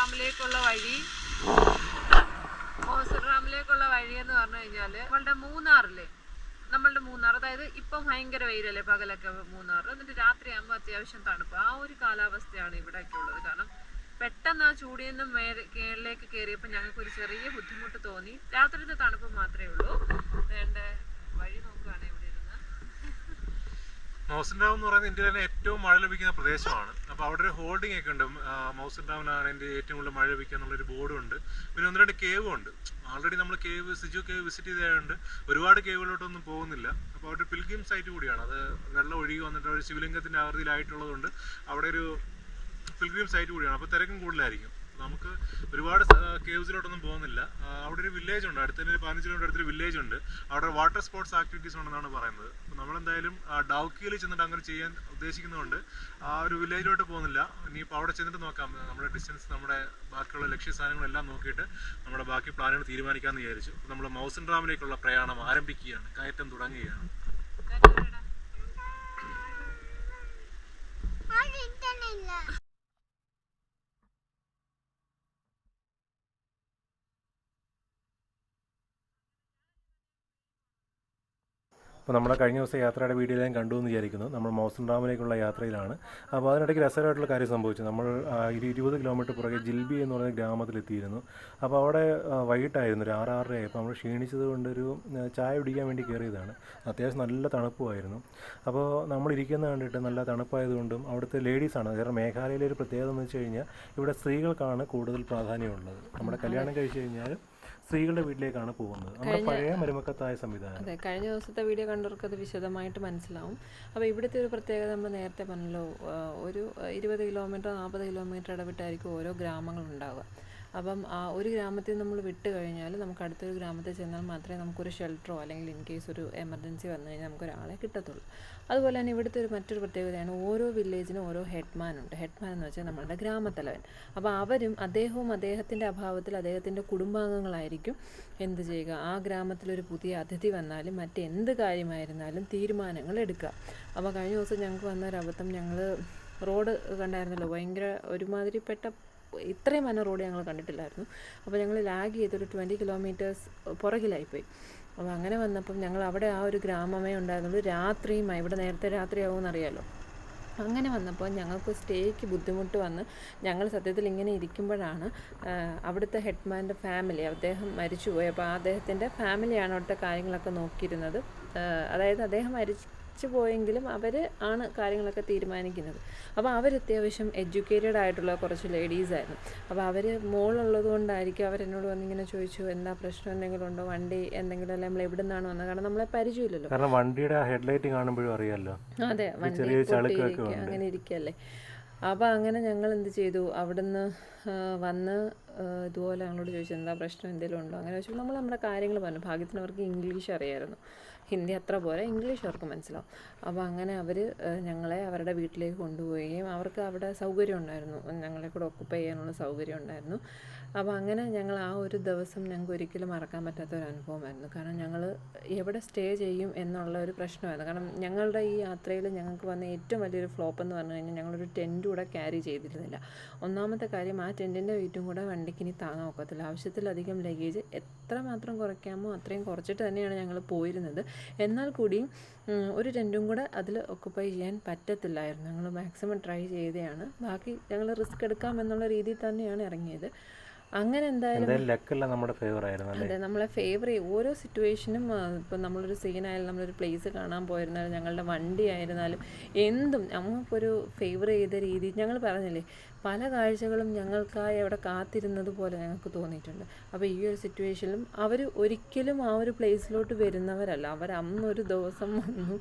മോസിറാമിലേക്കുള്ള വഴി ഹോസറാമിലേക്കുള്ള വഴി എന്ന് പറഞ്ഞു കഴിഞ്ഞാൽ നമ്മളുടെ മൂന്നാറില്ലേ? നമ്മളുടെ മൂന്നാർ അതായത് ഇപ്പൊ ഭയങ്കര വെയിലല്ലേ പകലൊക്കെ മൂന്നാർ. എന്നിട്ട് രാത്രിയാകുമ്പോൾ അത്യാവശ്യം തണുപ്പ്. ആ ഒരു കാലാവസ്ഥയാണ് ഇവിടെയൊക്കെ ഉള്ളത്. കാരണം പെട്ടെന്ന് ആ ചൂടിൽ നിന്ന് മേലെ കേളിലേക്ക് കയറിയപ്പോൾ ഞങ്ങൾക്ക് ഒരു ചെറിയ ബുദ്ധിമുട്ട് തോന്നി. രാത്രിത്തെ തണുപ്പ് മാത്രമേ ഉള്ളൂ. വേണ്ട വഴി നോക്കുകയാണ് ഇവിടെ ഇരുന്ന് മൗസൻ ഡാം എന്ന് പറയുന്നത് ഇന്ത്യയിലെ തന്നെ ഏറ്റവും മഴ ലഭിക്കുന്ന പ്രദേശമാണ്. അപ്പോൾ അവിടെ ഒരു ഹോൾഡിംഗ് ഒക്കെ ഉണ്ട്. മൗസൻ ഡാമിനാണ് ഇന്ത്യ ഏറ്റവും കൂടുതൽ മഴ ലഭിക്കുക എന്നുള്ളൊരു ബോർഡും ഉണ്ട്. പിന്നെ ഒന്ന് രണ്ട് കേവും ഉണ്ട്. ആൾറെഡി നമ്മൾ കേവ് സിജു കേവ് വിസിറ്റ് ചെയ്തതായതുകൊണ്ട് ഒരുപാട് കേവുകളിലോട്ടൊന്നും പോകുന്നില്ല. അപ്പോൾ അവിടെ ഒരു പിൽഗ്രിം സൈറ്റ് കൂടിയാണ്. അത് വെള്ളം ഒഴുകി വന്നിട്ട് ഒരു ശിവലിംഗത്തിന്റെ ആകൃതിയിലായിട്ടുള്ളതുകൊണ്ട് അവിടെ ഒരു പിൽഗ്രിം സൈറ്റ് കൂടിയാണ്. അപ്പോൾ തിരക്കും കൂടുതലായിരിക്കും. നമുക്ക് ഒരുപാട് കേവ്സിലോട്ടൊന്നും പോകുന്നില്ല. അവിടെ ഒരു വില്ലേജ് ഉണ്ട്. അടുത്ത ഒരു പതിനഞ്ച് കിലോമീറ്റർ അടുത്തൊരു വില്ലേജ് ഉണ്ട്. അവിടെ വാട്ടർ സ്പോർട്സ് ആക്ടിവിറ്റീസ് ഉണ്ടെന്നാണ് പറയുന്നത്. നമ്മൾ നമ്മളെന്തായാലും ഡൗക്കിയിൽ ചെന്നിട്ട് അങ്ങനെ ചെയ്യാൻ ഉദ്ദേശിക്കുന്നതുകൊണ്ട് ആ ഒരു വില്ലേജിലോട്ട് പോകുന്നില്ല. ഇനിയിപ്പോൾ അവിടെ ചെന്നിട്ട് നോക്കാം. നമ്മുടെ ഡിസ്റ്റൻസ് നമ്മുടെ ബാക്കിയുള്ള ലക്ഷ്യ സാധനങ്ങളെല്ലാം നോക്കിയിട്ട് നമ്മുടെ ബാക്കി പ്ലാനുകൾ തീരുമാനിക്കാമെന്ന് വിചാരിച്ചു. നമ്മൾ മൗസൻ ഡാമിലേക്കുള്ള പ്രയാണം ആരംഭിക്കുകയാണ്. കയറ്റം തുടങ്ങുകയാണ്. കാറ്ററിയുടെ അപ്പോൾ നമ്മുടെ കഴിഞ്ഞ ദിവസം യാത്രയുടെ വീഡിയോയിലും കണ്ടു എന്ന് വിചാരിക്കുന്നു. നമ്മൾ മൗസൻ ഡാമിലേക്കുള്ള യാത്രയിലാണ്. അപ്പോൾ അതിനിടയ്ക്ക് രസകരമായിട്ടുള്ള കാര്യം സംഭവിച്ചു. നമ്മൾ ഒരു ഇരുപത് കിലോമീറ്റർ പുറകെ ജിൽബി എന്ന് പറയുന്ന ഗ്രാമത്തിലെത്തിയിരുന്നു. അപ്പോൾ അവിടെ വൈകിട്ടായിരുന്നു ഒരു ആറ് ആറര ആയപ്പോൾ നമ്മൾ ക്ഷീണിച്ചത് കൊണ്ടൊരു ചായ കുടിക്കാൻ വേണ്ടി കയറിയതാണ് അത്യാവശ്യം നല്ല തണുപ്പുമായിരുന്നു. അപ്പോൾ നമ്മൾ ഇരിക്കുന്നത് കണ്ടിട്ട് നല്ല തണുപ്പായതുകൊണ്ടും അവിടുത്തെ ലേഡീസാണ് കാരണം മേഘാലയയിലെ ഒരു പ്രത്യേകത എന്ന് വെച്ച് കഴിഞ്ഞാൽ ഇവിടെ സ്ത്രീകൾക്കാണ് കൂടുതൽ പ്രാധാന്യമുള്ളത്. നമ്മുടെ കല്യാണം കഴിച്ച് കഴിഞ്ഞാൽ സ്ത്രീകളുടെ വീട്ടിലേക്കാണ് പോകുന്നത്. നമ്മുടെ പഴയ മരുമക്കത്തായ സംവിധാനം. അതെ കഴിഞ്ഞ ദിവസത്തെ വീഡിയോ കണ്ടവർക്ക് അത് വിശദമായിട്ട് മനസ്സിലാവും. അപ്പോൾ ഇവിടുത്തെ ഒരു പ്രത്യേകത നമ്മൾ നേരത്തെ പറഞ്ഞല്ലോ ഒരു ഇരുപത് കിലോമീറ്റർ നാൽപ്പത് കിലോമീറ്റർ ഇടവിട്ടായിരിക്കും ഓരോ ഗ്രാമങ്ങൾ ഉണ്ടാവുക. അപ്പം ഒരു ഗ്രാമത്തിൽ നമ്മൾ വിട്ട് കഴിഞ്ഞാൽ നമുക്ക് അടുത്തൊരു ഗ്രാമത്തിൽ ചെന്നാൽ മാത്രമേ നമുക്കൊരു ഷെൽട്ടറോ അല്ലെങ്കിൽ ഇൻ കേസ് ഒരു എമർജൻസി വന്നു കഴിഞ്ഞാൽ നമുക്ക് ഒരാളെ കിട്ടത്തുള്ളൂ. അതുപോലെ തന്നെ ഇവിടുത്തെ ഒരു മറ്റൊരു പ്രത്യേകതയാണ് ഓരോ വില്ലേജിനും ഓരോ ഹെഡ്മാൻ ഉണ്ട്. ഹെഡ്മാൻ എന്ന് വെച്ചാൽ നമ്മളുടെ ഗ്രാമത്തലവൻ. അപ്പോൾ അവരും അദ്ദേഹവും അദ്ദേഹത്തിന്റെ അഭാവത്തിൽ അദ്ദേഹത്തിന്റെ കുടുംബാംഗങ്ങളായിരിക്കും എന്ത് ചെയ്യുക? ആ ഗ്രാമത്തിലൊരു പുതിയ അതിഥി വന്നാലും മറ്റെന്ത് കാര്യമായിരുന്നാലും തീരുമാനങ്ങൾ എടുക്കുക. അപ്പോൾ കഴിഞ്ഞ ദിവസം ഞങ്ങൾക്ക് വന്ന ഒരു അബദ്ധം ഞങ്ങൾ റോഡ് കണ്ടായിരുന്നല്ലോ. ഭയങ്കര ഒരുമാതിരിപ്പെട്ട ഇത്രയും വന്ന റോഡ് ഞങ്ങൾ കണ്ടിട്ടില്ലായിരുന്നു. അപ്പോൾ ഞങ്ങൾ ലാഗ് ചെയ്തൊരു ട്വന്റി കിലോമീറ്റേഴ്സ് പുറകിലായിപ്പോയി. അപ്പോൾ അങ്ങനെ വന്നപ്പം ഞങ്ങൾ അവിടെ ആ ഒരു ഗ്രാമമേ ഉണ്ടായിരുന്നുള്ളൂ. രാത്രിയുമായി ഇവിടെ നേരത്തെ രാത്രിയാവുമെന്ന് അറിയാലോ അങ്ങനെ വന്നപ്പോൾ ഞങ്ങൾക്ക് സ്റ്റേക്ക് ബുദ്ധിമുട്ട് വന്ന് ഞങ്ങൾ സത്യത്തിൽ ഇങ്ങനെ ഇരിക്കുമ്പോഴാണ് അവിടുത്തെ ഹെഡ്മാന്റെ ഫാമിലി അദ്ദേഹം മരിച്ചുപോയി. അപ്പോൾ അദ്ദേഹത്തിന്റെ ഫാമിലിയാണ് അവിടുത്തെ കാര്യങ്ങളൊക്കെ നോക്കിയിരുന്നത്. അതായത് അദ്ദേഹം മരിച്ചു പോയെങ്കിലും അവർ ആണ് കാര്യങ്ങളൊക്കെ തീരുമാനിക്കുന്നത്. അപ്പോൾ അവർ അത്യാവശ്യം എഡ്യൂക്കേറ്റഡ് ആയിട്ടുള്ള കുറച്ച് ലേഡീസായിരുന്നു അപ്പോൾ അവർ മോളുള്ളത് കൊണ്ടായിരിക്കും അവരെന്നോട് വന്നിങ്ങനെ ചോദിച്ചു എന്താ പ്രശ്നം? എന്തെങ്കിലും ഉണ്ടോ? വണ്ടി എന്തെങ്കിലും അല്ല? നമ്മൾ എവിടെ നിന്നാണ് വന്നത്? കാരണം നമ്മളെ പരിചയമില്ലല്ലോ. കാരണം വണ്ടിയുടെ ഹെഡ്ലൈറ്റ് കാണുമ്പോഴും അറിയാമല്ലോ. അതെ വണ്ടി അങ്ങനെ ഇരിക്കല്ലേ അപ്പോൾ അങ്ങനെ ഞങ്ങൾ എന്ത് ചെയ്തു? അവിടുന്ന് വന്ന് ഇതുപോലെ ഞങ്ങളോട് ചോദിച്ചു എന്താ പ്രശ്നം? എന്തെങ്കിലും ഉണ്ടോ? അങ്ങനെ ചോദിച്ചു. നമ്മൾ നമ്മുടെ കാര്യങ്ങൾ പറഞ്ഞു. ഭാഗ്യത്തിന് അവർക്ക് ഇംഗ്ലീഷ് അറിയായിരുന്നു. ഹിന്ദി അത്ര പോലെ ഇംഗ്ലീഷ് അവർക്ക് മനസ്സിലാവും. അപ്പോൾ അങ്ങനെ അവർ ഞങ്ങളെ അവരുടെ വീട്ടിലേക്ക് കൊണ്ടുപോവുകയും അവർക്ക് അവിടെ സൗകര്യം ഉണ്ടായിരുന്നു. ഞങ്ങളെ കൂടെ ഒക്കുപ്പൈ ചെയ്യാനുള്ള സൗകര്യം ഉണ്ടായിരുന്നു. അപ്പോൾ അങ്ങനെ ഞങ്ങൾ ആ ഒരു ദിവസം ഞങ്ങൾക്ക് ഒരിക്കലും മറക്കാൻ പറ്റാത്ത ഒരു അനുഭവമായിരുന്നു. കാരണം ഞങ്ങൾ എവിടെ സ്റ്റേ ചെയ്യും എന്നുള്ള ഒരു പ്രശ്നമായിരുന്നു. കാരണം ഞങ്ങളുടെ ഈ യാത്രയിൽ ഞങ്ങൾക്ക് വന്ന ഏറ്റവും വലിയൊരു ഫ്ലോപ്പ് എന്ന് പറഞ്ഞു കഴിഞ്ഞാൽ ഞങ്ങളൊരു ടെന്റ് കൂടെ ക്യാരി ചെയ്തിരുന്നില്ല. ഒന്നാമത്തെ കാര്യം ആ ടെന്റിന്റെ വെയിറ്റും കൂടെ വണ്ടിക്ക് ഇനി താങ്ങാൻ ഒക്കത്തില്ല. ആവശ്യത്തിലധികം ലഗേജ് എത്ര മാത്രം കുറയ്ക്കാമോ അത്രയും കുറച്ചിട്ട് തന്നെയാണ് ഞങ്ങൾ പോയിരുന്നത്. എന്നാൽ കൂടിയും ഒരു ടെന്റും കൂടെ അതിൽ ഒക്കുപ്പൈ ചെയ്യാൻ പറ്റത്തില്ലായിരുന്നു. ഞങ്ങൾ മാക്സിമം ട്രൈ ചെയ്തതാണ്. ബാക്കി ഞങ്ങൾ റിസ്ക് എടുക്കാം എന്നുള്ള രീതിയിൽ തന്നെയാണ് ഇറങ്ങിയത്. അങ്ങനെ എന്തായാലും നമ്മുടെ ഫേവർ ആയിരുന്നു അതെ നമ്മളെ ഫേവർ ഓരോ സിറ്റുവേഷനും ഇപ്പം നമ്മളൊരു സീനായാലും നമ്മളൊരു പ്ലേസ് കാണാൻ പോയിരുന്നാലും ഞങ്ങളുടെ വണ്ടി ആയിരുന്നാലും എന്തും നമുക്കൊരു ഫേവർ ചെയ്ത രീതി ഞങ്ങൾ പറഞ്ഞില്ലേ പല കാഴ്ചകളും ഞങ്ങൾക്കായി അവിടെ കാത്തിരുന്നത് പോലെ ഞങ്ങൾക്ക് തോന്നിയിട്ടുണ്ട്. അപ്പോൾ ഈ ഒരു സിറ്റുവേഷനിലും അവർ ഒരിക്കലും ആ ഒരു പ്ലേസിലോട്ട് വരുന്നവരല്ല. അവർ അന്നൊരു ദിവസം വന്നു.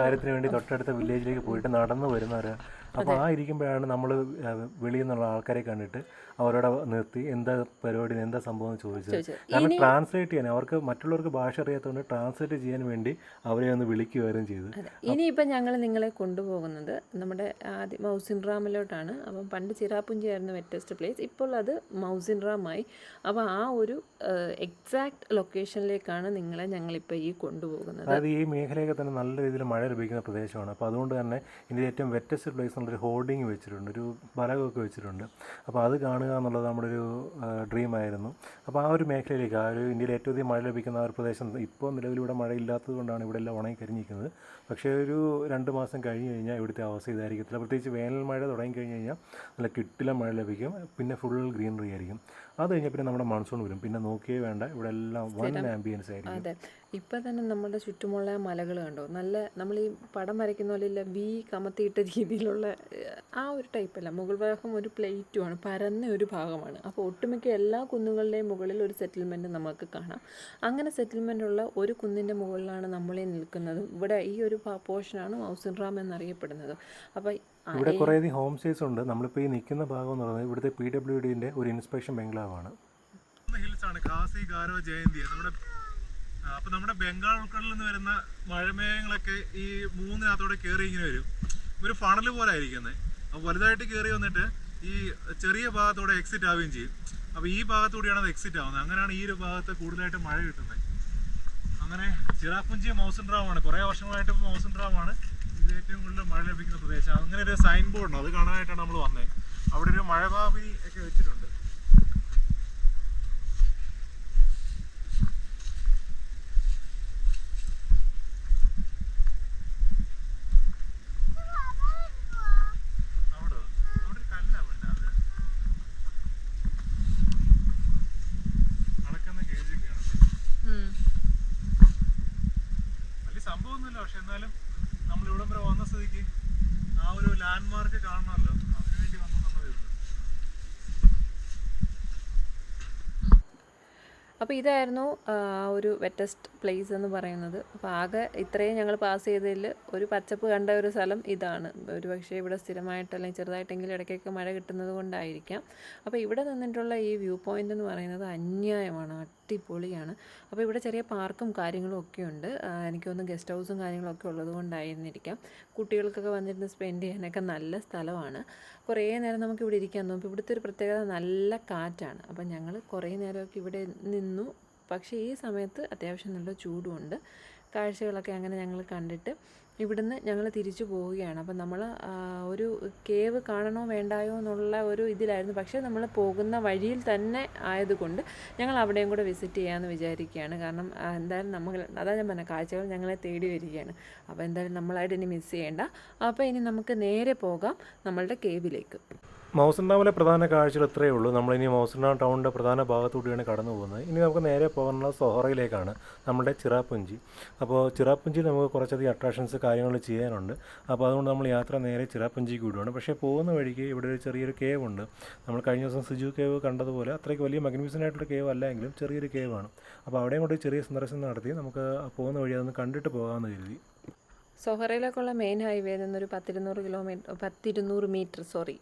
കാര്യത്തിന് വേണ്ടി തൊട്ടടുത്ത വില്ലേജിലേക്ക് പോയിട്ട് നടന്നു വരുന്നവരാണ് അപ്പോൾ ആ ഇരിക്കുമ്പോഴാണ് നമ്മൾ വെളിയിൽ നിന്നുള്ള ആൾക്കാരെ കണ്ടിട്ട് അവരോട് നിർത്തി എന്താ പരിപാടി എന്താ സംഭവം എന്ന് ചോദിച്ചത്. കാരണം ട്രാൻസ്ലേറ്റ് ചെയ്യാൻ അവർക്ക് മറ്റുള്ളവർക്ക് ഭാഷ അറിയാത്തതുകൊണ്ട് ട്രാൻസ്ലേറ്റ് ചെയ്യാൻ വേണ്ടി അവരെ ഒന്ന് വിളിക്കുകയും ചെയ്തു ഇനിയിപ്പോൾ ഇനിയിപ്പം ഞങ്ങൾ നിങ്ങളെ കൊണ്ടുപോകുന്നത് നമ്മുടെ ആദ്യം മൗസിൻ റാമിലോട്ടാണ് അപ്പം പണ്ട് ചിരാപ്പുഞ്ചി ആയിരുന്നു വെറ്റസ്റ്റ് പ്ലേസ് ഇപ്പോൾ അത് മൗസിൻറാമായി. അപ്പോൾ ആ ഒരു എക്സാക്ട് ലൊക്കേഷനിലേക്കാണ് നിങ്ങളെ ഞങ്ങളിപ്പോൾ ഈ കൊണ്ടുപോകുന്നത്. അതായത് ഈ മേഖലയൊക്കെ തന്നെ നല്ല രീതിയിൽ മഴ ലഭിക്കുന്ന പ്രദേശമാണ്. അപ്പോൾ അതുകൊണ്ട് തന്നെ ഇതിന്റെ ഏറ്റവും വെറ്റസ്റ്റ് പ്ലേസ് എന്നുള്ളൊരു ഹോർഡിങ് വെച്ചിട്ടുണ്ട് ഒരു ഫലകമൊക്കെ വെച്ചിട്ടുണ്ട്. അപ്പോൾ അത് കാണുക എന്നുള്ളത് നമ്മുടെ ഒരു ഡ്രീമായിരുന്നു അപ്പോൾ ആ ഒരു മേഖലയിലേക്ക് ആ ഒരു ഇന്ത്യയിൽ ഏറ്റവും അധികം മഴ ലഭിക്കുന്ന ആ ഒരു പ്രദേശം ഇപ്പോൾ നിലവിലിവിടെ മഴ ഇല്ലാത്തതുകൊണ്ടാണ് ഇവിടെ എല്ലാം ഉണങ്ങി കരിഞ്ഞിരിക്കുന്നത്. പക്ഷേ ഒരു രണ്ട് മാസം കഴിഞ്ഞ് കഴിഞ്ഞാൽ ഇവിടുത്തെ അവസ്ഥ ഇതായിരിക്കത്തില്ല. പ്രത്യേകിച്ച് വേനൽ മഴ തുടങ്ങി കഴിഞ്ഞ് കഴിഞ്ഞാൽ നല്ല കിട്ടില മഴ ലഭിക്കും. പിന്നെ ഫുൾ ഗ്രീനറി ആയിരിക്കും. അത് കഴിഞ്ഞാൽ പിന്നെ നമ്മുടെ മൺസൂൺ വരും. പിന്നെ നോക്കിയേ വേണ്ട ഇവിടെ എല്ലാം വൺ ആംബിയൻസ് ആയിരിക്കും അതെ. ഇപ്പം തന്നെ നമ്മുടെ ചുറ്റുമുള്ള മലകൾ കണ്ടോ? നല്ല നമ്മൾ ഈ പടം വരയ്ക്കുന്ന പോലെ ഇല്ല വി കമത്തിയിട്ട രീതിയിലുള്ള ആ ഒരു ടൈപ്പല്ല മുകൾ ഭാഗം ഒരു പ്ലേറ്റുമാണ് പരന്ന ഒരു ഭാഗമാണ്. അപ്പോൾ ഒട്ടുമിക്ക എല്ലാ കുന്നുകളുടെയും മുകളിൽ ഒരു സെറ്റിൽമെന്റ് നമുക്ക് കാണാം. അങ്ങനെ സെറ്റിൽമെന്റ് ഉള്ള ഒരു കുന്നിന്റെ മുകളിലാണ് നമ്മളെ നിൽക്കുന്നത്. ഇവിടെ ഈ ഒരു പോർഷനാണ് മൗസിൻ റാം എന്നറിയപ്പെടുന്നത്. അപ്പോൾ ഇവിടെ കുറേയധികം ഹോം സ്റ്റേസ് ഉണ്ട്. നമ്മളിപ്പോൾ ഈ നിൽക്കുന്ന ഭാഗം എന്ന് പറയുന്നത് ഇവിടുത്തെ പി ഡബ്ല്യു ഡിന്റെ ഒരു ഇൻസ്പെക്ഷൻ ബംഗ്ലാവാണ്. ഹിൽസാണ് ആണ് ഖാസി ഗാരോ ജയന്തി. നമ്മുടെ അപ്പം നമ്മുടെ ബംഗാൾ ഉൾക്കടലിൽ നിന്ന് വരുന്ന മഴമേഘങ്ങളൊക്കെ ഈ മൂന്നിനകത്തോടെ കയറി ഇങ്ങനെ വരും. ഒരു ഫണൽ പോലെ ആയിരിക്കുന്നത് അപ്പോൾ വലുതായിട്ട് കയറി വന്നിട്ട് ഈ ചെറിയ ഭാഗത്തോടെ എക്സിറ്റ് ആവുകയും ചെയ്യും. അപ്പോൾ ഈ ഭാഗത്തൂടെയാണ് അത് എക്സിറ്റ് ആവുന്നത്. അങ്ങനെയാണ് ഈ ഒരു ഭാഗത്ത് കൂടുതലായിട്ട് മഴ കിട്ടുന്നത് അങ്ങനെ ചിറാപ്പുഞ്ചി മൗസൻ ഡ്രാമാണ് കുറേ വർഷങ്ങളായിട്ട് മൗസൻ ഡ്രാമാണ് ഏറ്റവും കൂടുതൽ മഴ ലഭിക്കുന്ന പ്രദേശം. അങ്ങനെ ഒരു സൈൻ ബോർഡ് ഉണ്ട്. അത് കാണാനായിട്ടാണ് നമ്മൾ വന്നത് അവിടെ ഒരു മഴഭാവി ഒക്കെ വെച്ചിട്ടുണ്ട്. സംഭവമൊന്നുമില്ല. പക്ഷെ എന്നാലും നമ്മൾ വരെ വന്ന സ്ഥിതിക്ക് ആ ഒരു ലാൻഡ്മാർക്ക് കാണണമല്ലോ. അതിനു വേണ്ടി അപ്പോൾ ഇതായിരുന്നു ഒരു വെറ്റസ്റ്റ് പ്ലേസ് എന്ന് പറയുന്നത്. അപ്പോൾ ആകെ ഇത്രയും ഞങ്ങൾ പാസ് ചെയ്തതിൽ ഒരു പച്ചപ്പ് കണ്ട ഒരു സ്ഥലം ഇതാണ്. ഒരു പക്ഷേ ഇവിടെ സ്ഥിരമായിട്ട് അല്ലെങ്കിൽ ചെറുതായിട്ടെങ്കിലും ഇടയ്ക്കൊക്കെ മഴ കിട്ടുന്നത് കൊണ്ടായിരിക്കാം. അപ്പോൾ ഇവിടെ നിന്നിട്ടുള്ള ഈ വ്യൂ പോയിന്റ് എന്ന് പറയുന്നത് അന്യായമാണ് അടിപൊളിയാണ്. അപ്പോൾ ഇവിടെ ചെറിയ പാർക്കും കാര്യങ്ങളും ഒക്കെ ഉണ്ട്. എനിക്കൊന്ന് ഗസ്റ്റ് ഹൗസും കാര്യങ്ങളൊക്കെ ഉള്ളത് കൊണ്ടായിരുന്നിരിക്കാം. കുട്ടികൾക്കൊക്കെ വന്നിരുന്ന് സ്പെൻഡ് ചെയ്യാനൊക്കെ നല്ല സ്ഥലമാണ്. കുറേ നേരം നമുക്ക് ഇവിടെ ഇരിക്കാൻ തോന്നും. ഇവിടുത്തെ ഒരു പ്രത്യേകത നല്ല കാറ്റാണ്. അപ്പം ഞങ്ങൾ കുറേ നേരമൊക്കെ ഇവിടെ നിന്നു. പക്ഷേ ഈ സമയത്ത് അത്യാവശ്യം നല്ല ചൂടുമുണ്ട്. കാഴ്ചകളൊക്കെ അങ്ങനെ ഞങ്ങൾ കണ്ടിട്ട് ഇവിടുന്ന് ഞങ്ങൾ തിരിച്ചു പോവുകയാണ്. അപ്പം നമ്മൾ ഒരു കേവ് കാണണോ വേണ്ടായോ എന്നുള്ള ഒരു ഇതിലായിരുന്നു. പക്ഷേ നമ്മൾ പോകുന്ന വഴിയിൽ തന്നെ ആയതുകൊണ്ട് ഞങ്ങൾ അവിടെയും കൂടെ വിസിറ്റ് ചെയ്യാമെന്ന് വിചാരിക്കുകയാണ്. കാരണം എന്തായാലും നമ്മൾ അതാ ഞാൻ പറഞ്ഞ കാഴ്ചകൾ ഞങ്ങളെ തേടി വരികയാണ്. അപ്പോൾ എന്തായാലും നമ്മളായിട്ട് ഇനി മിസ് ചെയ്യേണ്ട. അപ്പോൾ ഇനി നമുക്ക് നേരെ പോകാം നമ്മളുടെ കേവിലേക്ക്. ഡാമിലെ പ്രധാന കാഴ്ചകൾ ഇത്രയേ ഉള്ളൂ. നമ്മളിനി മൗസൻ ഡാം ടൗണിന്റെ പ്രധാന ഭാഗത്തൂടെയാണ് കടന്നു പോകുന്നത്. ഇനി നമുക്ക് നേരെ പോകാനുള്ള സൊഹറയിലേക്കാണ് നമ്മുടെ ചിറാപ്പുഞ്ചി അപ്പോൾ ചിറാപ്പുഞ്ചിയിൽ നമുക്ക് കുറച്ചധികം അട്രാക്ഷൻസ് കാര്യങ്ങൾ ചെയ്യാനുണ്ട്. അപ്പോൾ അതുകൊണ്ട് നമ്മൾ യാത്ര നേരെ ചിറാപ്പുഞ്ചിക്ക് വിടുകയാണ് പക്ഷേ പോകുന്ന വഴിക്ക് ഇവിടെ ഒരു ചെറിയൊരു കേവ് ഉണ്ട്. നമ്മൾ കഴിഞ്ഞ ദിവസം സിജു കേവ് കണ്ടതുപോലെ അത്രയ്ക്ക് വലിയ മഗ്നിഫിസന്റ് ആയിട്ടുള്ള കേവ് അല്ലെങ്കിലും ചെറിയൊരു കേവാണ് അപ്പോൾ അവിടെയും കൂടി ചെറിയ സന്ദർശനം നടത്തി നമുക്ക് പോകുന്ന വഴി അതൊന്ന് കണ്ടിട്ട് പോകാമെന്ന് കരുതി. സൊഹറയിലേക്കുള്ള മെയിൻ ഹൈവേ നിന്നൊരു പത്തിരുന്നൂറ് കിലോമീറ്റർ പത്തിരുന്നൂറ് മീറ്റർ സോറി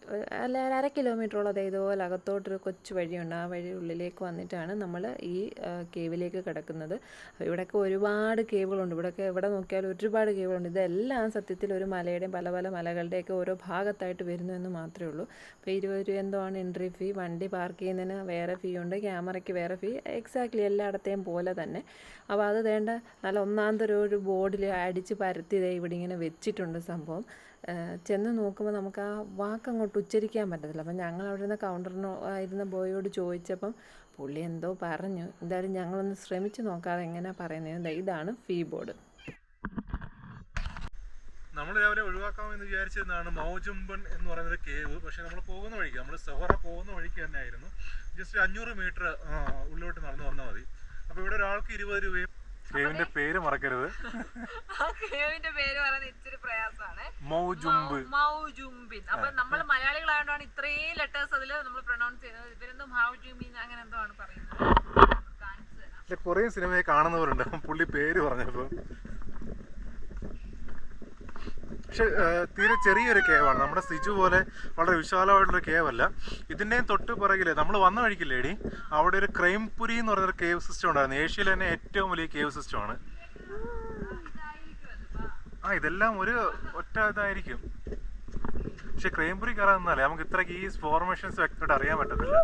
അല്ല അര കിലോമീറ്ററോളം അത് ഇതുപോലെ അകത്തോട്ടൊരു കൊച്ചു വഴിയുണ്ട്. ആ വഴി ഉള്ളിലേക്ക് വന്നിട്ടാണ് നമ്മൾ ഈ കേവിലേക്ക് കിടക്കുന്നത്. ഇവിടെയൊക്കെ ഒരുപാട് കേബിളുണ്ട് ഇവിടെയൊക്കെ എവിടെ നോക്കിയാലും ഒരുപാട് കേബിളുണ്ട് ഇതെല്ലാം സത്യത്തിൽ ഒരു മലയുടെയും പല പല മലകളുടെയൊക്കെ ഓരോ ഭാഗത്തായിട്ട് വരുന്നു എന്ന് മാത്രമേ ഉള്ളൂ. അപ്പോൾ ഇരുപത് രൂപ എന്തോ ആണ് എൻട്രി ഫീ വണ്ടി പാർക്ക് ചെയ്യുന്നതിന് വേറെ ഫീ ഉണ്ട്. ക്യാമറയ്ക്ക് വേറെ ഫീ എക്സാക്ട്ലി എല്ലായിടത്തെയും പോലെ തന്നെ. അപ്പോൾ അത് വേണ്ട. നല്ല ഒന്നാമതൊരു ബോർഡിൽ അടിച്ച് പരത്തി ഇവിടെ ഇങ്ങനെ വെച്ചിട്ടുണ്ട് സംഭവം. ചെന്ന് നോക്കുമ്പോൾ നമുക്ക് ആ വാക്കങ്ങോട്ട് ഉച്ചരിക്കാൻ പറ്റത്തില്ല. അപ്പം ഞങ്ങൾ അവിടെ ഇരുന്ന കൗണ്ടറിനോ ഇരുന്ന ബോയോട് ചോദിച്ചപ്പം പുള്ളി എന്തോ പറഞ്ഞു. എന്തായാലും ഞങ്ങളൊന്ന് ശ്രമിച്ചു നോക്കാതെ എങ്ങനെയാണ് പറയുന്നത് ഇതാണ് ഫീ ബോർഡ്. നമ്മൾ രാവിലെ ഒഴിവാക്കാമെന്ന് വിചാരിച്ചിരുന്നതാണ് മൗജുംബൻ എന്ന് പറയുന്ന ഒരു കേവ് പക്ഷെ നമ്മൾ പോകുന്ന വഴിക്ക് നമ്മൾ സെഹറ പോകുന്ന വഴിക്ക് തന്നെ ആയിരുന്നു ജസ്റ്റ് അഞ്ഞൂറ് മീറ്റർ ഉള്ളിലോട്ട് നടന്നു വന്നാൽ മതി. അപ്പോൾ ഇവിടെ ഒരാൾക്ക് ഇരുപത് രൂപയും കേവിന്റെ പേര് മറക്കരുത്. ആ കേവിന്റെ പേര് പറയുന്നത് ഇച്ചിരി പ്രയാസമാണ്. മൗജുംബ് മൗജുംബിൻ അപ്പൊ നമ്മൾ മലയാളികളായതുകൊണ്ടാണ് ഇത്രയും ലെറ്റേഴ്സ് അതിൽ നമ്മൾ പ്രൊണൗൺസ് ചെയ്യുന്നത്. ഇവരെന്തോ മൗജുംബിൻ അങ്ങനെ എന്തോ ആണ് പറയുന്നത്. കാണിച്ചു തരാം. കുറേ സിനിമയെ കാണുന്നവരുണ്ട്. പുള്ളി പേര് പറഞ്ഞപ്പോൾ പക്ഷെ തീരെ ചെറിയൊരു കേവാണ് നമ്മുടെ സിജു പോലെ വളരെ വിശാലമായിട്ടുള്ള കേവല്ല ഇതിന്റെയും തൊട്ട് പിറകിൽ നമ്മൾ വന്ന വഴിക്കില്ലേടി അവിടെ ഒരു ക്രൈംപുരി എന്ന് പറഞ്ഞൊരു കേവ് സിസ്റ്റം ഉണ്ടായിരുന്നു. ഏഷ്യയിലെ തന്നെ ഏറ്റവും വലിയ കേവ് സിസ്റ്റമാണ് ആ ഇതെല്ലാം ഒരു ഒറ്റ ഇതായിരിക്കും. പക്ഷെ ക്രൈംപുരി കയറാന്നല്ലേ നമുക്ക് ഇത്രയ്ക്ക് ഈ ഫോർമേഷൻസ് വ്യക്തമായിട്ട് അറിയാൻ പറ്റത്തില്ല.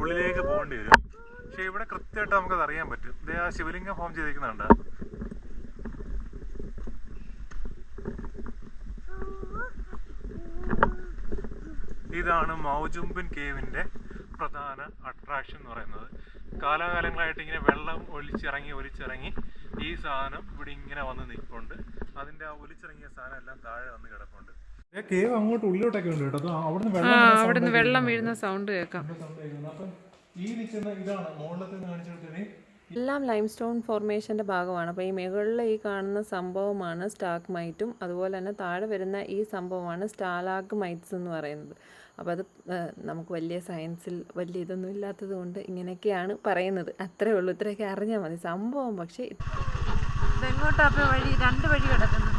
ഉള്ളിലേക്ക് പോകേണ്ടി വരും. പക്ഷെ ഇവിടെ കൃത്യമായിട്ട് നമുക്കത് അറിയാൻ പറ്റും. ഇതേ ആ ശിവലിംഗം ഫോം ചെയ്തിരിക്കുന്നുണ്ട്. ഇതാണ് മൗജുംബിൻ കേവിന്റെ പ്രധാന അട്രാക്ഷൻ എന്ന് പറയുന്നത്. കാലാകാലങ്ങളായിട്ട് ഇങ്ങനെ വെള്ളം ഒലിച്ചിറങ്ങി ഒലിച്ചിറങ്ങി ഈ സാധനം ഇവിടെ ഇങ്ങനെ വന്ന് നിൽപ്പുണ്ട്. അതിന്റെ ആ ഒലിച്ചിറങ്ങിയ സാധനം എല്ലാം താഴെ വന്ന് കിടപ്പുണ്ട്. കേവ് അങ്ങോട്ട് ഉള്ളിലോട്ടൊക്കെ ഉണ്ട് കേട്ടോ. അവിടുന്ന് വെള്ളം വീഴുന്ന സൗണ്ട് കേൾക്കാം. ഈ നിൽക്കുന്ന ഇതാണ് മുകളിലത്തെ കാണിച്ചിട്ട് എല്ലാം ലൈം സ്റ്റോൺ ഫോർമേഷന്റെ ഭാഗമാണ്. അപ്പോൾ ഈ മുകളിൽ ഈ കാണുന്ന സംഭവമാണ് സ്റ്റാക്ക് മൈറ്റും അതുപോലെ തന്നെ താഴെ വരുന്ന ഈ സംഭവമാണ് സ്റ്റാലാഗ് മൈറ്റ്സ് എന്ന് പറയുന്നത്. അപ്പോൾ അത് നമുക്ക് വലിയ സയൻസിൽ വലിയ ഇതൊന്നും ഇല്ലാത്തത് കൊണ്ട് ഇങ്ങനെയൊക്കെയാണ് പറയുന്നത്. അത്രേ ഉള്ളൂ. ഇത്രയൊക്കെ അറിഞ്ഞാൽ മതി. സംഭവം പക്ഷേ ഇതെങ്ങോട്ടാണ് അപ്പോൾ വഴി രണ്ട് വഴി കിടക്കുന്നു.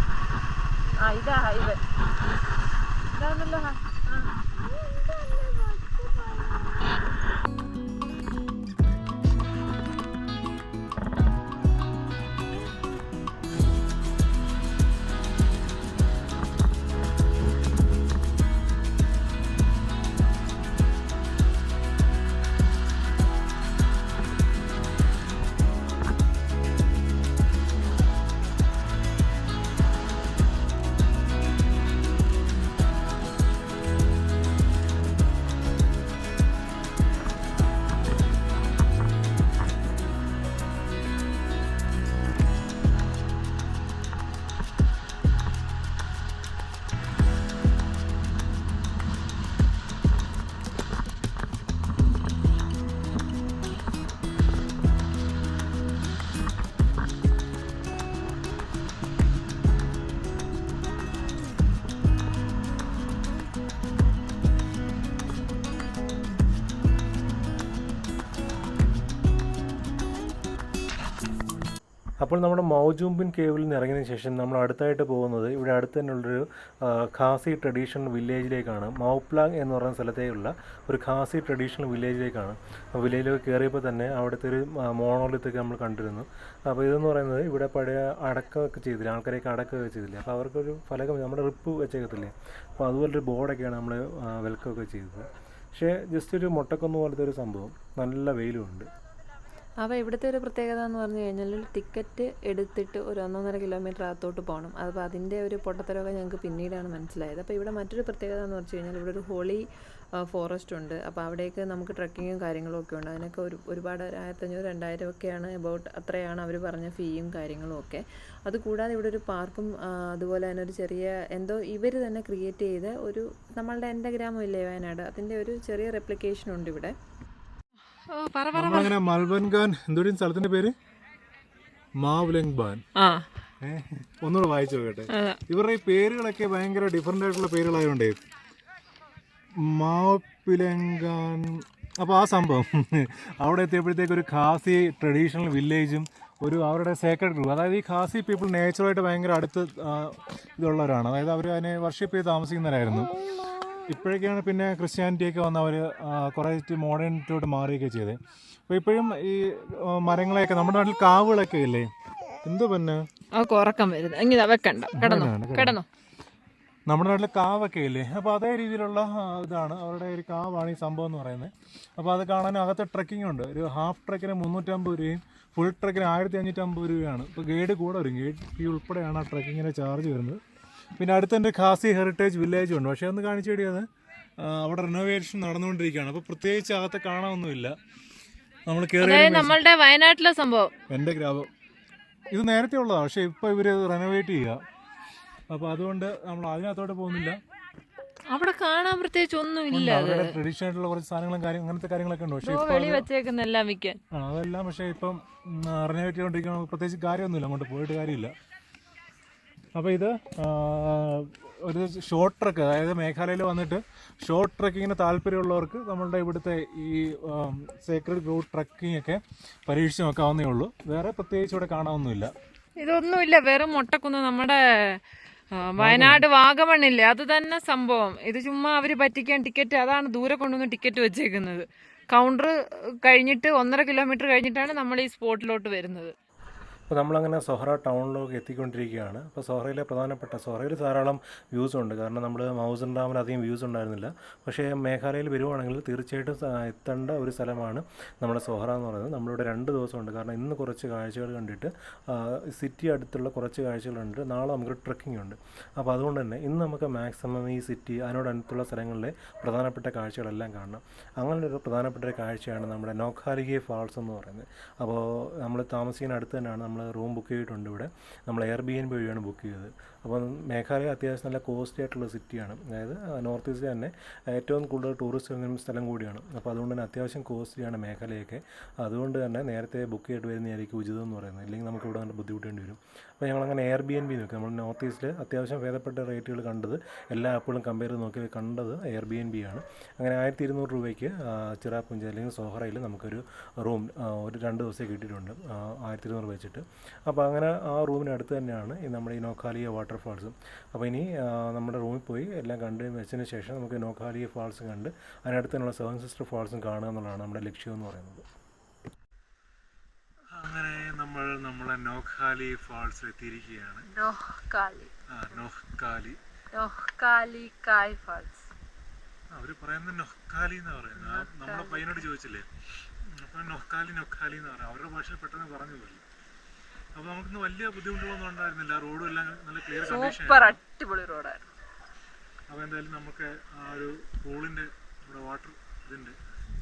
ആ ഇതാ ഹൈവേ ഇതാണല്ലോ അപ്പോൾ നമ്മുടെ മൗജൂംബിൻ കേവിൽ നിന്ന് ഇറങ്ങിയതിന് ശേഷം നമ്മൾ അടുത്തായിട്ട് പോകുന്നത് ഇവിടെ അടുത്ത് തന്നെയുള്ളൊരു ഖാസി ട്രഡീഷണൽ വില്ലേജിലേക്കാണ്. മൗപ്ലാങ് എന്ന് പറയുന്ന സ്ഥലത്തേക്കുള്ള ഒരു ഖാസി ട്രഡീഷണൽ വില്ലേജിലേക്കാണ്. വില്ലേജിലേക്ക് കയറിയപ്പോൾ തന്നെ അവിടുത്തെ ഒരു മോണോളിത്തൊക്കെ നമ്മൾ കണ്ടിരുന്നു. അപ്പോൾ ഇതെന്ന് പറയുന്നത് ഇവിടെ പഴയ അടക്കമൊക്കെ ചെയ്തില്ല? ആൾക്കാരെയൊക്കെ അടക്കമൊക്കെ ചെയ്തില്ലേ? അപ്പോൾ അവർക്കൊരു ഫലകം നമ്മുടെ റിപ്പ് വെച്ചേക്കത്തില്ലേ? അപ്പോൾ അതുപോലൊരു ബോർഡൊക്കെയാണ് നമ്മൾ വെൽക്കമൊക്കെ ചെയ്തത്. പക്ഷേ ജസ്റ്റ് ഒരു മുട്ടക്കൊന്ന് പോലത്തെ ഒരു സംഭവം. നല്ല വെയിലുമുണ്ട് അപ്പോൾ ഇവിടുത്തെ ഒരു പ്രത്യേകത എന്ന് പറഞ്ഞു കഴിഞ്ഞാൽ ടിക്കറ്റ് എടുത്തിട്ട് ഒരു ഒന്നൊന്നര കിലോമീറ്റർ അകത്തോട്ട് പോകണം. അപ്പോൾ അതിന്റെ ഒരു പൊട്ടത്തരമൊക്കെ ഞങ്ങൾക്ക് പിന്നീടാണ് മനസ്സിലായത്. അപ്പോൾ ഇവിടെ മറ്റൊരു പ്രത്യേകത എന്ന് വെച്ച് കഴിഞ്ഞാൽ ഇവിടെ ഒരു ഹോളി ഫോറസ്റ്റ് ഉണ്ട്. അപ്പോൾ അവിടേക്ക് നമുക്ക് ട്രക്കിങ്ങും കാര്യങ്ങളും ഒക്കെ ഉണ്ട്. അതിനൊക്കെ ഒരു ഒരുപാട് ഒരു ആയിരത്തഞ്ഞൂറ് രണ്ടായിരം ഒക്കെയാണ് എബൌട്ട് അത്രയാണ് അവർ പറഞ്ഞ ഫീയും കാര്യങ്ങളും ഒക്കെ. അതുകൂടാതെ ഇവിടെ ഒരു പാർക്കും അതുപോലെ തന്നെ ഒരു ചെറിയ എന്തോ ഇവർ തന്നെ ക്രിയേറ്റ് ചെയ്ത ഒരു നമ്മളുടെ എന്റെ ഗ്രാമമില്ലേ വയനാട്. അതിന്റെ ഒരു ചെറിയ റെപ്ലിക്കേഷൻ ഉണ്ട് ഇവിടെ. നമ്മളങ്ങനെ മൽബൻ ഖാൻ എന്തൊരു സ്ഥലത്തിന്റെ പേര്? മാവ്ലങ് ബാൻ ഒന്നുകൂടെ വായിച്ചു നോക്കട്ടെ. ഇവരുടെ ഈ പേരുകളൊക്കെ ഭയങ്കര ഡിഫറെന്റ് ആയിട്ടുള്ള പേരുകളായതുകൊണ്ടേ മാപ്പിലങ്കാൻ അപ്പോൾ ആ സംഭവം. അവിടെ എത്തിയപ്പോഴത്തേക്ക് ഒരു ഖാസി ട്രഡീഷണൽ വില്ലേജും ഒരു അവരുടെ സേക്രഡ് ഗ്രൂപ്പ് അതായത് ഈ ഖാസി പീപ്പിൾ നേച്ചറായിട്ട് ഭയങ്കര അടുത്ത് ഇതുള്ളവരാണ്. അതായത് അവർ അതിനെ വർഷിപ്പ് ചെയ്ത് താമസിക്കുന്നവരായിരുന്നു. ഇപ്പോഴൊക്കെയാണ് പിന്നെ ക്രിസ്ത്യാനിറ്റിയൊക്കെ വന്ന് അവർ കുറേ മോഡേണിറ്റിയോട്ട് മാറുകയൊക്കെ ചെയ്തത് അപ്പോൾ ഇപ്പോഴും ഈ മരങ്ങളെയൊക്കെ നമ്മുടെ നാട്ടിൽ കാവുകളൊക്കെ ഇല്ലേ? എന്തോ പിന്നെ ആ ഉറക്കം വരുന്നത്. ഇങ്ങനെ വെക്കണ്ട. കിടന്നോ കിടന്നോ. നമ്മുടെ നാട്ടിൽ കാവൊക്കെ ഇല്ലേ? അപ്പോൾ അതേ രീതിയിലുള്ള ഇതാണ് അവരുടെ ഒരു കാവാണ് ഈ സംഭവം എന്ന് പറയുന്നത്. അപ്പോൾ അത് കാണാൻ അകത്ത് ട്രക്കിംഗ് ഉണ്ട്. ഒരു ഹാഫ് ട്രക്കിന് മുന്നൂറ്റമ്പത് രൂപയും ഫുൾ ട്രക്കിന് ആയിരത്തി അഞ്ഞൂറ്റമ്പത് രൂപയാണ്. ഇപ്പോൾ ഗൈഡ് കൂടെ വരും. ഗൈഡ് ഫീ ഉൾപ്പെടെയാണ് ആ ട്രക്കിങ്ങിന്റെ ചാർജ് വരുന്നത്. പിന്നെ അടുത്തൊരു ഖാസി ഹെറിറ്റേജ് വില്ലേജ് ഉണ്ട്. പക്ഷേ ഒന്ന് കാണിച്ചു വേണ്ടിയത് അവിടെ റിനോവേഷൻ നടന്നുകൊണ്ടിരിക്കുകയാണ്. അപ്പോൾ പ്രത്യേകിച്ച് അകത്ത് കാണാനൊന്നുമില്ല. നമ്മൾ കയറി നമ്മളുടെ വയനാട്ടിലെ സംഭവം. എന്റെ ഗ്രാമം. ഇത് നേരത്തെ ഉള്ളതാണ് പക്ഷേ ഇപ്പോൾ ഇവർ റെനോവേറ്റ് ചെയ്യുക. അപ്പോൾ അതുകൊണ്ട് നമ്മൾ അതിനകത്തോട്ട് പോകുന്നില്ല. അവിടെ കാണാൻ പ്രത്യേകിച്ച് ഒന്നുമില്ല അവരുടെ ട്രഡീഷണൽ ആയിട്ടുള്ള കുറച്ച് സാധനങ്ങളും കാര്യം അങ്ങനത്തെ കാര്യങ്ങളൊക്കെ ഉണ്ട്. പക്ഷേ വെളി വെച്ചേക്കുന്ന എല്ലാം വിൽക്കാൻ അതെല്ലാം പക്ഷേ ഇപ്പം റെനോവേറ്റ് ചെയ്തുകൊണ്ടിരിക്കുന്ന പ്രത്യേകിച്ച് കാര്യമൊന്നുമില്ല. അങ്ങോട്ട് പോയിട്ട് കാര്യമില്ല. അപ്പോൾ ഇത് ഒരു ഷോർട്ട് ട്രക്ക് അതായത് മേഘാലയയിൽ വന്നിട്ട് ഷോർട്ട് ട്രക്കിങ്ങിന് താല്പര്യമുള്ളവർക്ക് നമ്മളുടെ ഇവിടുത്തെ ഈ സേക്രഡ് ഗ്രൂ ട്രക്കിംഗ് ഒക്കെ പരീക്ഷിച്ച് നോക്കാവുന്നേ ഉള്ളൂ. വേറെ പ്രത്യേകിച്ച് ഇവിടെ കാണാവുന്നില്ല ഇതൊന്നുമില്ല വെറും മുട്ടക്കുന്ന് നമ്മുടെ വയനാട് വാഗമണ്ണില്ലേ അത് തന്നെ സംഭവം. ഇത് ചുമ്മാ അവർ പറ്റിക്കാൻ ടിക്കറ്റ് അതാണ് ദൂരെ കൊണ്ടുവന്ന് ടിക്കറ്റ് വെച്ചേക്കുന്നത്. കൗണ്ടർ കഴിഞ്ഞിട്ട് ഒന്നര കിലോമീറ്റർ കഴിഞ്ഞിട്ടാണ് നമ്മൾ ഈ സ്പോട്ടിലോട്ട് വരുന്നത്. അപ്പോൾ നമ്മളങ്ങനെ സൊഹറ ടൗണിലേക്ക് എത്തിക്കൊണ്ടിരിക്കുകയാണ്. അപ്പോൾ സൊഹറയിലെ പ്രധാനപ്പെട്ട സൊഹറയിൽ ധാരാളം വ്യൂസ് ഉണ്ട്. കാരണം നമ്മൾ മൗസൺ ഡാമിൽ അധികം വ്യൂസ് ഉണ്ടായിരുന്നില്ല. പക്ഷേ മേഘാലയയിൽ വരുവാണെങ്കിൽ തീർച്ചയായിട്ടും എത്തേണ്ട ഒരു സ്ഥലമാണ് നമ്മുടെ സൊഹറ എന്ന് പറയുന്നത്. നമ്മളിവിടെ രണ്ട് ദിവസമുണ്ട്. കാരണം ഇന്ന് കുറച്ച് കാഴ്ചകൾ കണ്ടിട്ട് സിറ്റി അടുത്തുള്ള കുറച്ച് കാഴ്ചകൾ കണ്ടിട്ട് നാളെ നമുക്ക് ട്രക്കിംഗ് ഉണ്ട്. അപ്പോൾ അതുകൊണ്ട് തന്നെ ഇന്ന് നമുക്ക് മാക്സിമം ഈ സിറ്റി അതിനോടടുത്തുള്ള സ്ഥലങ്ങളിലെ പ്രധാനപ്പെട്ട കാഴ്ചകളെല്ലാം കാണണം. അങ്ങനെ ഒരു പ്രധാനപ്പെട്ട ഒരു കാഴ്ചയാണ് നമ്മുടെ നോഖാലിഗെ ഫാൾസ് എന്ന് പറയുന്നത്. അപ്പോൾ നമ്മൾ താമസിക്കുന്ന അടുത്ത് തന്നെയാണ് നമ്മൾ റൂം ബുക്ക് ചെയ്തിട്ടുണ്ട് ഇവിടെ. നമ്മൾ എയർ ബി എൻ ബി വഴിയാണ് ബുക്ക് ചെയ്തത്. അപ്പോൾ മേഘാലയ അത്യാവശ്യം നല്ല കോസ്റ്റ്ലി ആയിട്ടുള്ള സിറ്റിയാണ് അതായത് നോർത്ത് ഈസ്റ്റ് തന്നെ ഏറ്റവും കൂടുതൽ ടൂറിസ്റ്റ് വരുന്ന സ്ഥലം കൂടിയാണ്. അപ്പോൾ അതുകൊണ്ട് തന്നെ അത്യാവശ്യം കോസ്റ്റ്ലിയാണ് മേഘാലയൊക്കെ അതുകൊണ്ട് തന്നെ നേരത്തെ ബുക്ക് ചെയ്തിട്ട് വരുന്നതായിരിക്കും ഉചിതം എന്ന് പറയുന്നത്. ഇല്ലെങ്കിൽ നമുക്ക് ഇവിടെ നല്ല ബുദ്ധിമുട്ടേണ്ടി വരും. അപ്പോൾ ഞങ്ങളങ്ങനെ എയർ ബി എൻ ബി നോക്കി. നമ്മൾ നോർത്ത് ഈസ്റ്റിൽ അത്യാവശ്യം ഭേദപ്പെട്ട റേറ്റുകൾ കണ്ടത് എല്ലാ ആപ്പുകളും കമ്പയർ ചെയ്ത് നോക്കി കണ്ടത് എയർ ബി എൻ ബി ആണ്. അങ്ങനെ ആയിരത്തി ഇരുന്നൂറ് രൂപയ്ക്ക് ചിറാപ്പുഞ്ച അല്ലെങ്കിൽ സോഹറയിൽ നമുക്കൊരു റൂം ഒരു രണ്ട് ദിവസം കിട്ടിയിട്ടുണ്ട്. ആയിരത്തി ഇരുന്നൂറ് വെച്ചിട്ട്. അപ്പോൾ അങ്ങനെ ആ റൂമിനടുത്ത് തന്നെയാണ് നമ്മുടെ ഈ നോക്കാലിയ വാട്ടർഫാൾസും അപ്പോൾ ഇനി നമ്മുടെ റൂമിൽ പോയി എല്ലാം കണ്ട് വെച്ചതിന് ശേഷം നമുക്ക് നോക്കാലിയ ഫാൾസ് കണ്ട് അതിനടുത്ത് തന്നെയുള്ള സെവൻ സിസ്റ്റർ ഫാൾസും കാണുക എന്നുള്ളതാണ് നമ്മുടെ ലക്ഷ്യം എന്ന് പറയുന്നത്. അങ്ങനെ നമ്മൾ നമ്മളെ നോഖാലി ഫാൾസ് എത്തിയിരിക്കുകയാണ്. നോഹ്കാലി ആ നോഹ്കാലി നോഹ്കാലി കായ് ഫാൾസ് അവർ പറയുന്നത് നൊഹ്കാലി എന്ന് പറയുന്നത്. നമ്മളെ പയ്യനോട് ചോദിച്ചില്ലേ? അപ്പൊ നൊഹ്കാലി നൊഹ്കാലി എന്ന് പറയാം അവരുടെ ഭാഷയിൽ പെട്ടെന്ന് പറഞ്ഞു പോയി. അപ്പൊ നമുക്കിന്ന് വലിയ ബുദ്ധിമുട്ടുകളൊന്നും ഉണ്ടായിരുന്നില്ല. റോഡും എല്ലാം നല്ല ക്ലിയർ കണ്ടീഷൻ സൂപ്പർ അടിപൊളി റോഡായിരുന്നു. അപ്പോൾ എന്തായാലും നമുക്ക് ആ ഒരു പൂളിന്റെ ഇവിടെ വാട്ടർ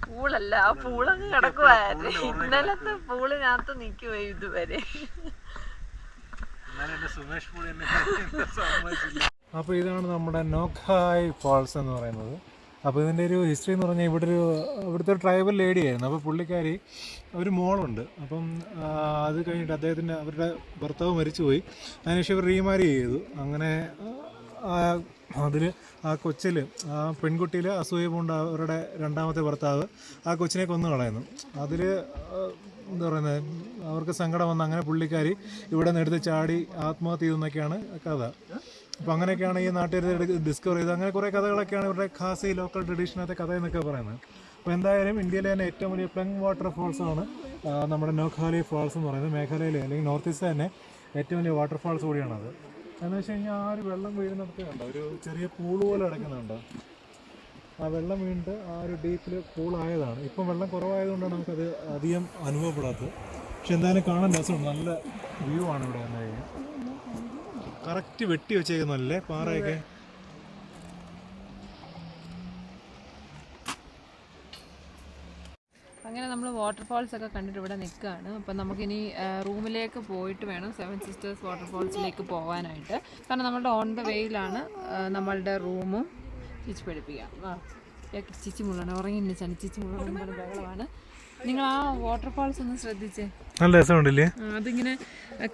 പൂളല്ല ആ പൂളങ്ങ് കിടക്കുവായിരുന്നു. ഇന്നലത്തെ പൂളിനകത്ത് നിൽക്കുവേ ഇതുവരെ. അപ്പോൾ ഇതാണ് നമ്മുടെ നോഖായ് ഫാൾസ് എന്ന് പറയുന്നത്. അപ്പോൾ ഇതിന്റെ ഒരു ഹിസ്റ്ററി എന്ന് പറഞ്ഞാൽ ഇവിടെ ഒരു ഇവിടുത്തെ ഒരു ട്രൈബൽ ലേഡി ആയിരുന്നു. അപ്പോൾ പുള്ളിക്കാരി ഒരു മോളുണ്ട്. അപ്പം അത് കഴിഞ്ഞിട്ട് അദ്ദേഹത്തിന്റെ അവരുടെ ഭർത്താവ് മരിച്ചുപോയി. അതിനുശേഷം ഇവർ റീമാരി ചെയ്തു. അങ്ങനെ അതിൽ ആ കൊച്ചിൽ ആ പെൺകുട്ടിയിൽ അസൂയ പൂണ്ട അവരുടെ രണ്ടാമത്തെ ഭർത്താവ് ആ കൊച്ചിനെ കൊന്നു കളയുന്നു. അതിൽ എന്താ പറയുന്നത് അവർക്ക് സങ്കടം വന്ന് അങ്ങനെ പുള്ളിക്കാരി ഇവിടെ നിന്ന് എടുത്ത് ചാടി ആത്മഹത്യ ചെയ്തെന്നൊക്കെയാണ് കഥ. അപ്പം അങ്ങനെയൊക്കെയാണ് ഈ നാട്ടുകാർ ഡിസ്കവർ ചെയ്തത്. അങ്ങനെ കുറേ കഥകളൊക്കെയാണ് ഇവരുടെ ഖാസി ലോക്കൽ ട്രഡീഷനകത്തെ കഥ എന്നൊക്കെ പറയുന്നത്. അപ്പോൾ എന്തായാലും ഇന്ത്യയിലെ തന്നെ ഏറ്റവും വലിയ പ്ലങ് വാട്ടർ ഫോൾസ് ആണ് നമ്മുടെ നോഖാലി ഫാൾസ് എന്ന് പറയുന്നത് മേഘാലയയിലെ അല്ലെങ്കിൽ നോർത്ത് ഈസ്റ്റ് തന്നെ ഏറ്റവും വലിയ വാട്ടർ ഫാൾസ് കൂടിയാണത്. എന്ന് വെച്ച് കഴിഞ്ഞാൽ ആ ഒരു വെള്ളം വീഴുന്നിടത്ത് കണ്ടോ? ഒരു ചെറിയ പൂൾ പോലെ കിടക്കുന്നുണ്ടോ? ആ വെള്ളം വീണ്ട് ആ ഒരു ഡീപ്പിൽ കൂളായതാണ് ഇപ്പം വെള്ളം കുറവായതുകൊണ്ടാണ് നമുക്കത് അധികം അനുഭവപ്പെടാത്തത്. പക്ഷെ എന്തായാലും കാണാൻ രസമുണ്ട്. നല്ല വ്യൂ ആണ് ഇവിടെ കഴിഞ്ഞാൽ കറക്റ്റ് വെട്ടി വെച്ചേക്കുന്നല്ലേ പാറയൊക്കെ? അങ്ങനെ നമ്മൾ വാട്ടർഫാൾസ് ഒക്കെ കണ്ടിട്ട് ഇവിടെ നിൽക്കുകയാണ് അപ്പം നമുക്കിനി റൂമിലേക്ക് പോയിട്ട് വേണം സെവൻ സിസ്റ്റേഴ്സ് വാട്ടർഫാൾസിലേക്ക് പോകാനായിട്ട് കാരണം നമ്മളുടെ ഓൺ ദ വേയിലാണ് നമ്മളുടെ റൂമും ചിച്ച് പഠിപ്പിക്കുക. ചിച്ചി മുള്ളാണ് ഉറങ്ങി ചനി ചിച്ചി മുള്ളാണ് ബഹളമാണ്. നിങ്ങൾ ആ വാട്ടർഫാൾസ് ഒന്ന് ശ്രദ്ധിച്ചേ. നല്ല രസമുണ്ടല്ലേ? അതിങ്ങനെ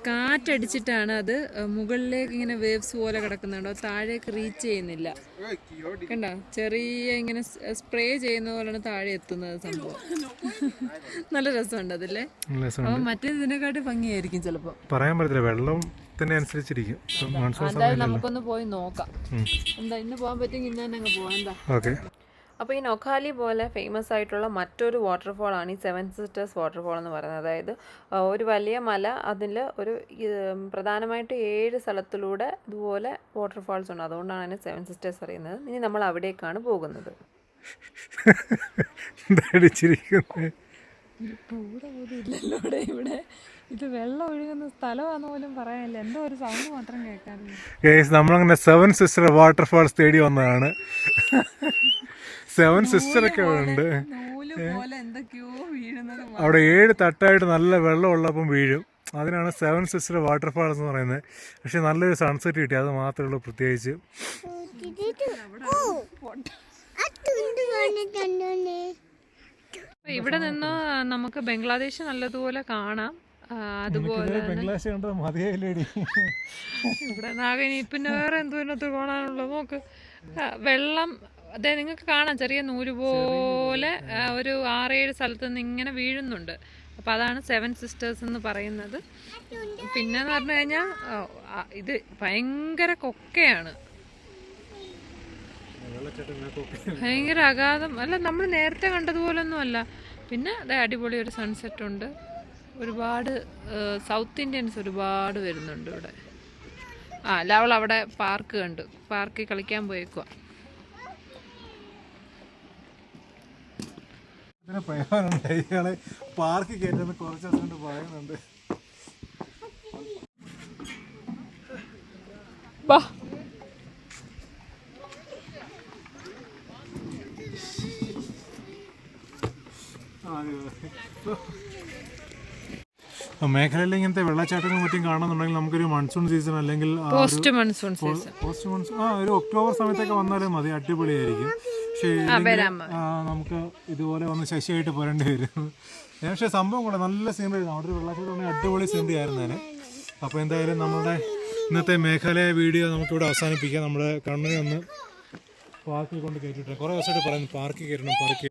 കാറ്റടിച്ചിട്ടാണ് അത് മുകളിലേക്ക് ഇങ്ങനെ വേവ്സ് പോലെ കിടക്കുന്നുണ്ടോ. താഴേക്ക് റീച്ച് ചെയ്യുന്നില്ല. കണ്ടോ? ചെറിയ ഇങ്ങനെ സ്പ്രേ ചെയ്യുന്ന പോലെയാണ് താഴെ എത്തുന്നത് സംഭവം. നല്ല രസമുണ്ട് അതല്ലേ? അപ്പൊ മറ്റേ ഇതിനെക്കാട്ടി ഭംഗിയായിരിക്കും ചിലപ്പോ. പറയാൻ പറ്റത്തില്ല. വെള്ളം തന്നെ അനുസരിച്ചിരിക്കും. നമുക്കൊന്ന് പോയി നോക്കാം. എന്താ ഇന്ന് പോകാൻ പറ്റുമെങ്കിൽ ഇന്ന് തന്നെ അങ്ങ് എന്താ? ഓക്കെ. അപ്പോൾ ഈ നൊഖാലി പോലെ ഫേമസ് ആയിട്ടുള്ള മറ്റൊരു വാട്ടർഫോളാണ് ഈ സെവൻ സിസ്റ്റേഴ്സ് വാട്ടർഫോൾ എന്ന് പറയുന്നത്. അതായത് ഒരു വലിയ മല അതിൽ ഒരു പ്രധാനമായിട്ട് ഏഴ് സ്ഥലത്തിലൂടെ ഇതുപോലെ വാട്ടർഫാൾസ് ഉണ്ട്. അതുകൊണ്ടാണ് അതിന് സെവൻ സിസ്റ്റേഴ്സ് അറിയുന്നത്. ഇനി നമ്മൾ അവിടേക്കാണ് പോകുന്നത്. ഇത് വെള്ളം ഒഴുകുന്ന സ്ഥലമാണെന്ന് പോലും പറയാനില്ല. എന്തോ ഒരു സൗണ്ട് മാത്രം കേൾക്കാറില്ല നമ്മളങ്ങനെ സെവൻ സിസ്റ്റർ വാട്ടർഫാൾസ് തേടി വന്നതാണ്. സെവൻ സിസ്റ്റർ ഒക്കെ ഉണ്ട്. നൂൽ പോലെ എന്തൊക്കെയോ വീഴുന്നത് അവിടെ ഏഴ് തട്ടായിട്ട് നല്ല വെള്ളം ഉള്ളപ്പം വീഴും. അതിനാണ് സെവൻ സിസ്റ്റർ വാട്ടർഫാൾസ് എന്ന് പറയുന്നത്. പക്ഷെ നല്ലൊരു സൺസെറ്റ് കിട്ടി അത് മാത്രമേ ഉള്ളൂ പ്രത്യേകിച്ച്. ഇവിടെ നിന്ന് നമുക്ക് ബംഗ്ലാദേശ് നല്ലതുപോലെ കാണാം. അതുപോലെ ബംഗ്ലാദേശ് കണ്ടത് മതിയായില്ലേടി? ഇവിടെ നാഗനി പിന്നെ വേറെ എന്തോ കാണാനുള്ളത്. നോക്ക്. വെള്ളം അതെ നിങ്ങൾക്ക് കാണാം. ചെറിയ നൂൽ പോലെ ഒരു ആറേഴ് സ്ഥലത്ത് നിന്ന് ഇങ്ങനെ വീഴുന്നുണ്ട്. അപ്പോൾ അതാണ് സെവൻ സിസ്റ്റേഴ്സ് എന്ന് പറയുന്നത്. പിന്നെ എന്ന് പറഞ്ഞു കഴിഞ്ഞാൽ ഇത് ഭയങ്കര കൊക്കയാണ്. ഭയങ്കര അഗാധം. അല്ല നമ്മൾ നേരത്തെ കണ്ടതുപോലൊന്നും അല്ല പിന്നെ അതെ അടിപൊളി ഒരു സൺസെറ്റ് ഉണ്ട്. ഒരുപാട് സൗത്ത് ഇന്ത്യൻസ് ഒരുപാട് വരുന്നുണ്ട് ഇവിടെ. ആ അല്ല അവൾ അവിടെ പാർക്ക് കണ്ടു. പാർക്കിൽ കളിക്കാൻ പോയേക്കുക ഇതിന് പ്രയോജനമുണ്ട് ഇയാളെ പാർക്ക് കയറ്റുന്ന കുറച്ച് ദിവസം കൊണ്ട് പറയുന്നുണ്ട്. മേഖലയിൽ ഇങ്ങനത്തെ വെള്ളച്ചാട്ടങ്ങളും മറ്റും കാണുന്നുണ്ടെങ്കിൽ നമുക്കൊരു മൺസൂൺ സീസൺ അല്ലെങ്കിൽ പോസ്റ്റ് മൺസൂൺ ആ ഒരു ഒക്ടോബർ സമയത്തൊക്കെ വന്നാലും മതി. അടിപൊളിയായിരിക്കും. നമുക്ക് ഇതുപോലെ വന്ന് ശശിയായിട്ട് പോരേണ്ടി വരും. പക്ഷെ സംഭവം കൂടെ നല്ല സീനറി അവിടെ ഒരു അടിപൊളി സീനറി ആയിരുന്നു അതിന് അപ്പോൾ എന്തായാലും നമ്മുടെ ഇന്നത്തെ മേഘാലയ വീഡിയോ നമുക്കിവിടെ അവസാനിപ്പിക്കാം. നമ്മുടെ കണ്ണിനെ ഒന്ന് പാർക്കിൽ കൊണ്ട് കയറ്റിട്ട് കുറേ ദിവസമായിട്ട് പറയുന്നു പാർക്കിൽ കയറ്റണം പാർക്കിൽ